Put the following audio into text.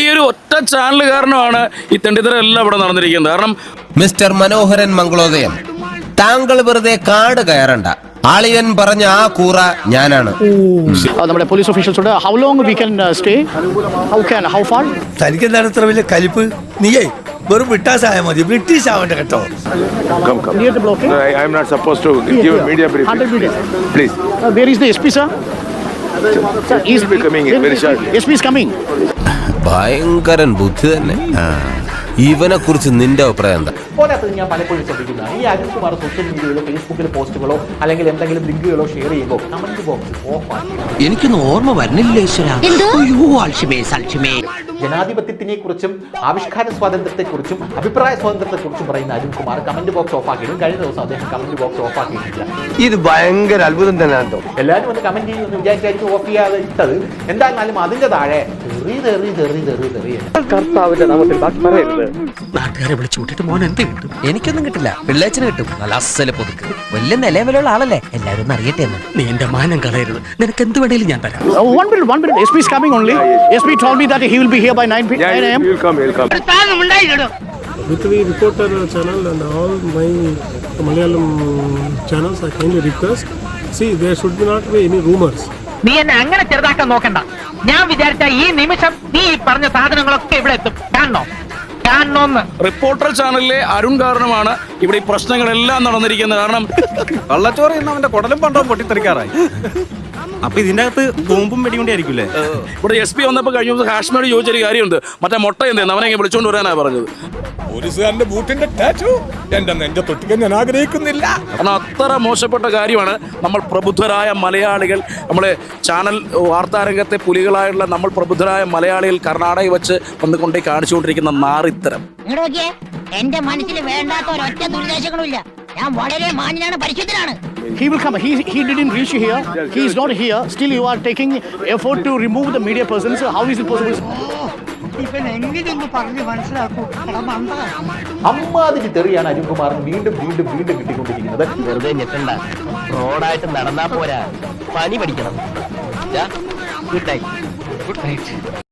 ഈ ഒരു ഒറ്റ ചാനൽ കാരണമാണ് ഈ തെണ്ടിത്തരം എല്ലാം ഇവിടെ നടന്നിരിക്കുന്നത്. കാരണം മിസ്റ്റർ മനോഹരൻ മംഗളോദയം താങ്കൾ വെറുതെ കാട് കയറണ്ട. ആളിയൻ പറഞ്ഞ ആ കൂറ ഞാനാണ്. നമ്മുടെ police ഓഫീഷ്യൽസോട് how long we can stay how can how far തനിക്ക് എന്താണ് ഇത്ര വലിയ കലിപ്പ്? നീയേ വെറും വിട്ടാസായ മതി. ബ്രിട്ടീഷ് ആവണ്ട കേട്ടോ. Come, come. Near the block No, I, I'm not supposed to give a media briefing. 100 meters. Please. Where is the S P sir. S P is coming ഭയങ്കരൻ ബുദ്ധി തന്നെ. ഇവനെ കുറിച്ച് നിന്റെ അഭിപ്രായം എന്താ? പോരാത്തത് ഞാൻ പലപ്പോഴും ശ്രദ്ധിക്കുന്നതാണ് ഈ അരുൺകുമാർ സോഷ്യൽ മീഡിയയിലോ ഫേസ്ബുക്കിൽ പോസ്റ്റുകളോ അല്ലെങ്കിൽ എന്തെങ്കിലും ലിങ്കുകളോ ഷെയർ ചെയ്യുമ്പോൾ കമന്റ് ബോക്സ് ഓഫ് എനിക്കൊന്നും ഓർമ്മ വരുന്നില്ല ഈശ്വര. അയ്യോ ജനാധിപത്യത്തിനെ കുറിച്ചും ആവിഷ്കാര സ്വാതന്ത്ര്യത്തെക്കുറിച്ചും അഭിപ്രായ സ്വാതന്ത്ര്യത്തെക്കുറിച്ചും പറയുന്ന Arun Kumar comment box off ആക്കിയിരുന്നു കഴിഞ്ഞ ദിവസം അദ്ദേഹം കമന്റ് ബോക്സ് ഓഫ് ആക്കിയിട്ടില്ല ഇത് ഭയങ്കര അത്ഭുതം തന്നെയാണ് എല്ലാവരും വന്ന് കമന്റ് ചെയ്യുമെന്ന് വിചാരിച്ചായിരിക്കും ഓഫ് ചെയ്യാതെ ഇട്ടത്. എന്തായാലും അതിന്റെ താഴെ തെറി തെറി തെറി തെറി തെറി. നാട്ടുകാരെ വിളിച്ചു വിട്ടിട്ട് മോൻ എന്ത് കിട്ടും? എനിക്കൊന്നും കിട്ടില്ല. പിള്ളേച്ചന് കിട്ടും. നല്ല അസല പൊതുക്ക്. വലിയ നിലവിലുള്ള ആളല്ലേ? എല്ലാവരും ഒന്ന് അറിയട്ടെ എന്ന്. നീ എന്റെ മാനം കളയരുത്. നിനക്ക് എന്ത് വേണേലും ഞാൻ തരാം. Here by 9 Yeah, 9 am he will come, he will come. Weekly Reporter channel and all my Malayalam channels, I kindly request. See, there should be not be any rumors. നീ എന്നെ അങ്ങനെ ചെറുതാക്കാൻ നോക്കണ്ട. ഞാൻ വിചാരിച്ച ഈ നിമിഷം നീ ഈ പറഞ്ഞ സാധനങ്ങളൊക്കെ ഇവിടെ എത്തും. കാണണോ? കാണണോന്ന്. റിപ്പോർട്ടർ ചാനലിലെ അരുൺ കാരണമാണ് ഇവിടെ ഈ പ്രശ്നങ്ങളെല്ലാം നടന്നിരിക്കുന്നത്. കാരണം കള്ളച്ചോറ് ഇന്ന് അവന്റെ കുടലും പണ്ടവും പൊട്ടിത്തെറിക്കാറായി. അപ്പൊ ഇതിന്റെ അകത്ത് ബോംബും വെടികൊണ്ടായിരിക്കൂലേ ഇവിടെ എസ് പി വന്നപ്പോ കഴിഞ്ഞ ദിവസം കാശ്മീർ ചോദിച്ചൊരു കാര്യമുണ്ട്. മറ്റേ മുട്ട എന്തെന്ന് അവനെ വിളിച്ചോണ്ട് വരാനാ പറഞ്ഞത്. പോലീസുകാരന്റെ ബൂട്ടിന്റെ ടാറ്റു. എന്റെ നെഞ്ച തൊട്ടിക്കാൻ ഞാൻ ആഗ്രഹിക്കുന്നില്ല. കാരണം അത്ര മോശപ്പെട്ട കാര്യമാണ് നമ്മൾ പ്രബുദ്ധരായ മലയാളികൾ. നമ്മളെ ചാനൽ വാർത്താരംഗത്തെ പുലികളായുള്ള നമ്മൾ പ്രബുദ്ധരായ മലയാളികൾ കർണാടക വെച്ച് വന്നുകൊണ്ടേ കാണിച്ചുകൊണ്ടിരിക്കുന്ന നാറിത്തരം. എന്റെ മനസ്സിൽ വേണ്ടാത്ത ഒരൊറ്റ നിർദ്ദേശങ്ങളും ഇല്ല. ഞാൻ വളരെ മാന്യനാണ് പരിശുദ്ധനാണ് He will come. He, he didn't reach here. He is not here. Still, you are taking effort to remove the media persons. How is it possible? ഇവൻ എങ്ങനെയൊന്ന് പറഞ്ഞ് മനസ്സിലാക്കൂ അമ്മാതിരി തെറിയാണ് അരുൺകുമാറിന് വീണ്ടും വീണ്ടും വീണ്ടും കിട്ടിക്കൊണ്ടിരിക്കുന്നത് വെറുതെ ഞെട്ടണ്ട റോഡായിട്ട് നടന്നാ പോരാ പനി പഠിക്കണം ഗുഡ് നൈറ്റ് ഗുഡ് നൈറ്റ്